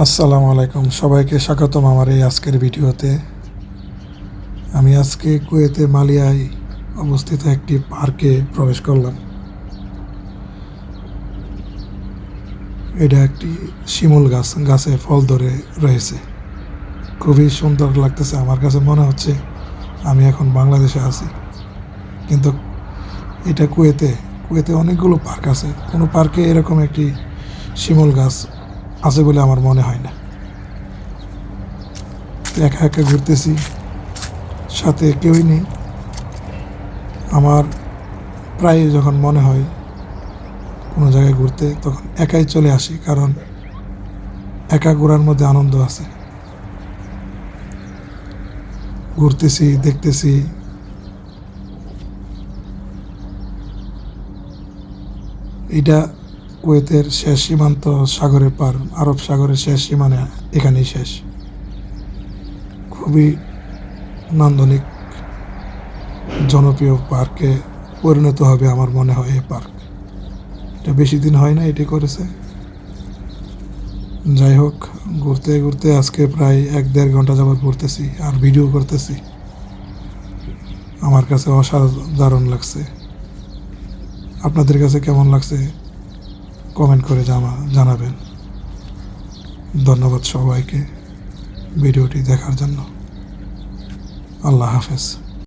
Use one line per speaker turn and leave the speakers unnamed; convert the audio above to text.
আসসালামু আলাইকুম। সবাইকে স্বাগতম আমার এই আজকের ভিডিওতে। আমি আজকে কুয়েতে মালিয়ায় অবস্থিত একটি পার্কে প্রবেশ করলাম। এটা একটি শিমুল গাছ, গাছে ফল ধরে রয়েছে। খুবই সুন্দর লাগতেছে, আমার কাছে মনে হচ্ছে আমি এখন বাংলাদেশে আছি। কিন্তু এটা কুয়েতে কুয়েতে অনেকগুলো পার্ক আছে। কোনো পার্কে এরকম একটি শিমুল গাছ আছে বলে আমার মনে হয় না। একা একা ঘুরতেছি, সাথে কেউই নেই। আমার প্রায় যখন মনে হয় কোনো জায়গায় ঘুরতে, তখন একাই চলে আসি কারণ একা ঘোরার মধ্যে আনন্দ আছে। ঘুরতেছি, দেখতেছি। এটা কুয়েতের শেষ সীমান্ত সাগরের পার, আরব সাগরের শেষ সীমানা এখানেই শেষ। খুবই নান্দনিক, জনপ্রিয় পার্কে পরিণত হবে আমার মনে হয় এই পার্ক। এটা বেশি দিন হয় না, এটি করেছে। যাই হোক, ঘুরতে ঘুরতে আজকে প্রায় এক দেড় ঘণ্টা যাবার ঘুরতেছি আর ভিডিও করতেছি। আমার কাছে অসাধারণ লাগছে। আপনাদের কাছে কেমন লাগছে? কমেন্ট করে জানা জানাবেন। ধন্যবাদ সবাইকে ভিডিওটি দেখার জন্য। আল্লাহ হাফেজ।